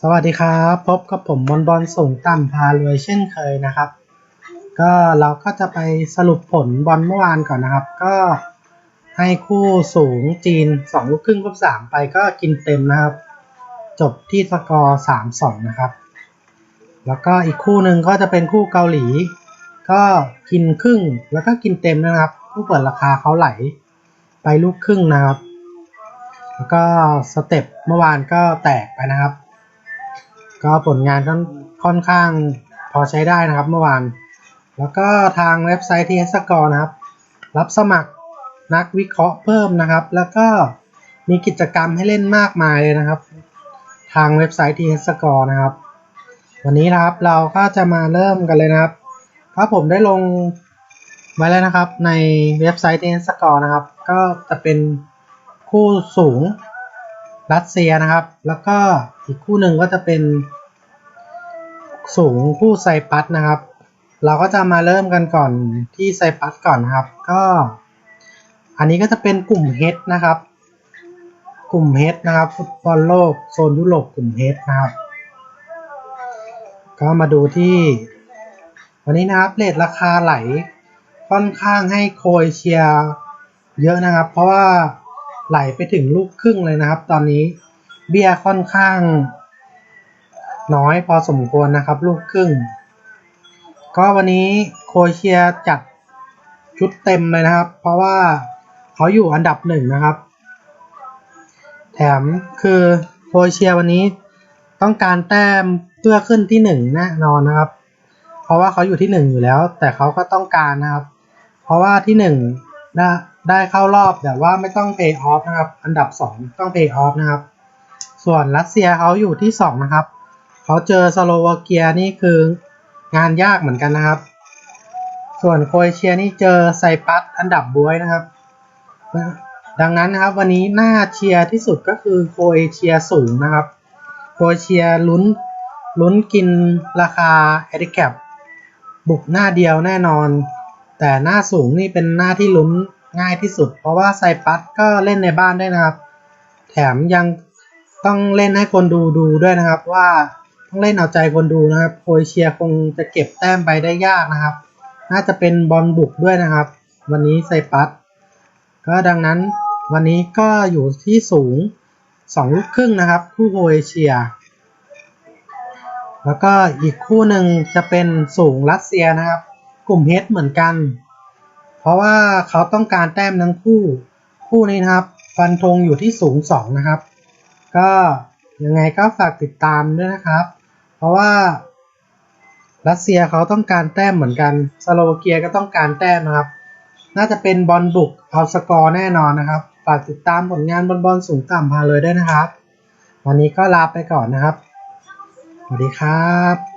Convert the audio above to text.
สวัสดีครับ พบกับผมบอลบอลสูงต่ำพารวยเช่นเคยนะครับ ก็เราก็จะไปสรุปผลบอลเมื่อวานก่อนนะครับ ก็ให้คู่สูงจีน2ลูกครึ่งครบ3ไปก็กินเต็มนะครับ จบที่สกอร์3-2นะครับ แล้วก็อีกคู่หนึ่งก็จะเป็นคู่เกาหลี ก็กินครึ่งแล้วก็กินเต็มนะครับ ผู้เปิดราคาเขาไหลไปลูกครึ่งนะครับ แล้วก็สเต็ปเมื่อวานก็แตกไปนะครับ ก็ผลงานค่อนค่อนข้างพอใช้ได้นะครับเมื่อวาน แล้วก็ทางเว็บไซต์ทีเอสกอร์นะครับ รับสมัครนักวิเคราะห์เพิ่มนะครับ แล้วก็มีกิจกรรมให้เล่นมากมายเลยนะครับ ทางเว็บไซต์ทีเอสกอร์นะครับ วันนี้นะครับเราก็จะมาเริ่มกันเลยนะครับก็ผมได้ลงไว้แล้วนะครับในเว็บไซต์ทีเอสกอร์นะครับ ก็จะเป็นคู่สูง รัสเซียนะครับ แล้วก็อีกคู่หนึ่งก็จะเป็นสูงคู่ไซปัสนะครับ เราก็จะมาเริ่มกันก่อนที่ไซปัสก่อนนะครับ ก็ อันนี้ก็จะเป็นกลุ่มเฮดนะครับ กลุ่มเฮดนะครับฟุตบอลโลกโซนยุโรปกลุ่มเฮดนะครับ ก็มาดูที่ วันนี้นะครับเลทราคาไหลค่อนข้างให้โครเอเชียเยอะนะครับ เพราะว่า ไหลไปถึงลูกครึ่งเลยนะครับ ตอนนี้เบี้ยค่อนข้าง น้อยพอสมควรนะครับ ลูกครึ่ง ก็วันนี้โคเชียจัดชุดเต็มเลยนะครับ เพราะว่าเขาอยู่อันดับหนึ่งนะครับ แถมคือโคเอเชียวันนี้ต้องการแต้มเพื่อขึ้นที่หนึ่งแน่นอนนะครับ เพราะว่าเขาอยู่ที่หนึ่งอยู่แล้ว แต่เขาก็ต้องการนะครับ เพราะว่าที่หนึ่งได้ ได้เข้ารอบแต่ว่าไม่ต้อง pay off นะครับ อันดับ 2 ต้อง pay off นะครับ ส่วนรัสเซียเขาอยู่ที่ 2 นะครับ เขาเจอสโลวาเกียนี่คืองานยากเหมือนกันนะครับ ส่วนโครเอเชียนี่เจอไซปัสอันดับบวยนะครับ ดังนั้นนะครับวันนี้น่าเชียร์ที่สุดก็คือโครเอเชียสูงนะครับ โครเอเชียลุ้นลุ้นกินราคาเอ i ิแคปบุกหน้าเดียวแน่นอน แต่หน้าสูงนี่เป็นหน้าที่ลุ้น ง่ายที่สุด เพราะว่าไซปัสก็เล่นในบ้านได้นะครับ แถมยังต้องเล่นให้คนดูดูด้วยนะครับ ว่าต้องเล่นเอาใจคนดูนะครับโครเอเชียคงจะเก็บแต้มไปได้ยากนะครับ น่าจะเป็นบอลบุกด้วยนะครับ วันนี้ไซปัสก็ดังนั้นวันนี้ก็อยู่ที่สูง2ลูกครึ่งนะครับ คู่โครเอเชีย แล้วก็อีกคู่หนึ่งจะเป็นสูงรัสเซียนะครับ กลุ่มเฮดเหมือนกัน เพราะว่าเขาต้องการแต้มทั้งคู่ คู่นี้นะครับ ฟันธงอยู่ที่สูง2นะครับ ก็ยังไงก็ฝากติดตามด้วยนะครับ เพราะว่ารัสเซียเขาต้องการแต้มเหมือนกันสโลวาเกียก็ต้องการแต้มนะครับ น่าจะเป็นบอลบุกเอาสกอร์แน่นอนนะครับ ฝากติดตามผลงานบอลบอลสูงต่ำพาเลยด้วยนะครับ วันนี้ก็ลาไปก่อนนะครับ สวัสดีครับ